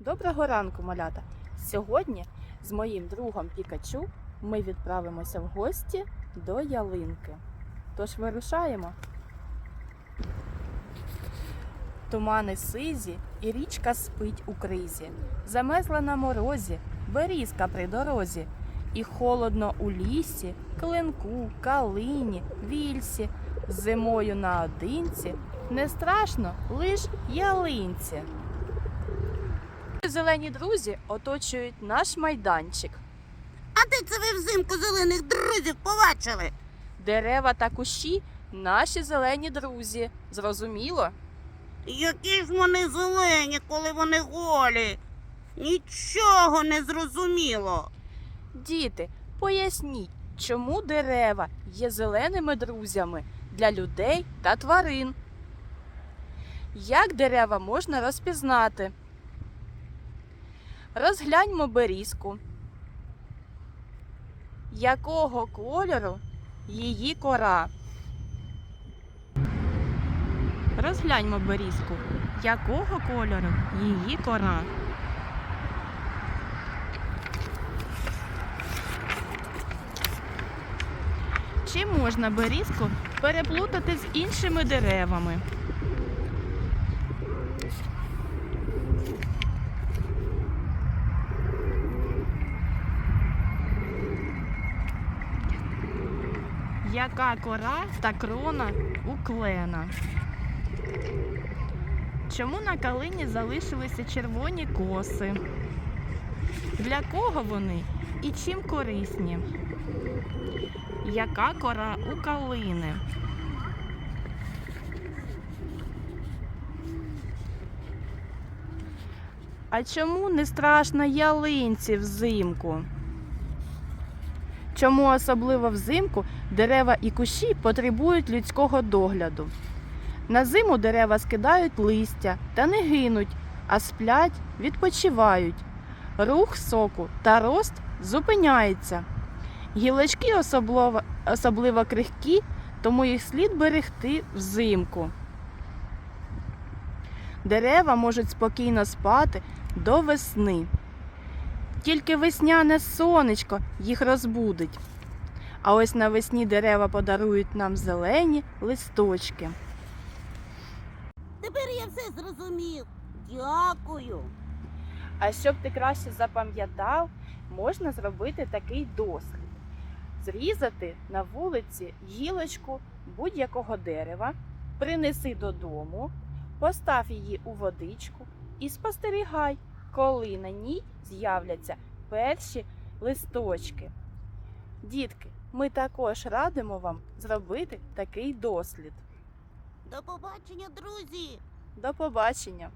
Доброго ранку, малята! Сьогодні з моїм другом Пікачу ми відправимося в гості до ялинки. Тож вирушаємо. Тумани сизі і річка спить у кризі. Замерзла на морозі, берізка при дорозі. І холодно у лісі, клинку, калині, вільсі. Зимою наодинці не страшно лиш ялинці. Зелені друзі оточують наш майданчик. А де це ви взимку зелених друзів побачили? Дерева та кущі наші зелені друзі. Зрозуміло? Які ж вони зелені, коли вони голі? Нічого не зрозуміло. Діти, поясніть, чому дерева є зеленими друзями для людей та тварин? Як дерева можна розпізнати? Розгляньмо берізку. Якого кольору її кора? Розгляньмо берізку. Якого кольору її кора? Чи можна берізку переплутати з іншими деревами? Яка кора та крона у клена? Чому на калині залишилися червоні коси? Для кого вони і чим корисні? Яка кора у калини? А чому не страшно ялинці взимку? Чому особливо взимку дерева і кущі потребують людського догляду? На зиму дерева скидають листя та не гинуть, а сплять, відпочивають. Рух соку та рост зупиняється. Гілочки особливо, особливо крихкі, тому їх слід берегти взимку. Дерева можуть спокійно спати до весни. Тільки весняне сонечко їх розбудить. А ось навесні дерева подарують нам зелені листочки. Тепер я все зрозумів. Дякую. А щоб ти краще запам'ятав, можна зробити такий дослід. Зрізати на вулиці гілочку будь-якого дерева, принеси додому, постав її у водичку і спостерігай, коли на ній з'являться перші листочки. Дітки, ми також радимо вам зробити такий дослід. До побачення, друзі! До побачення!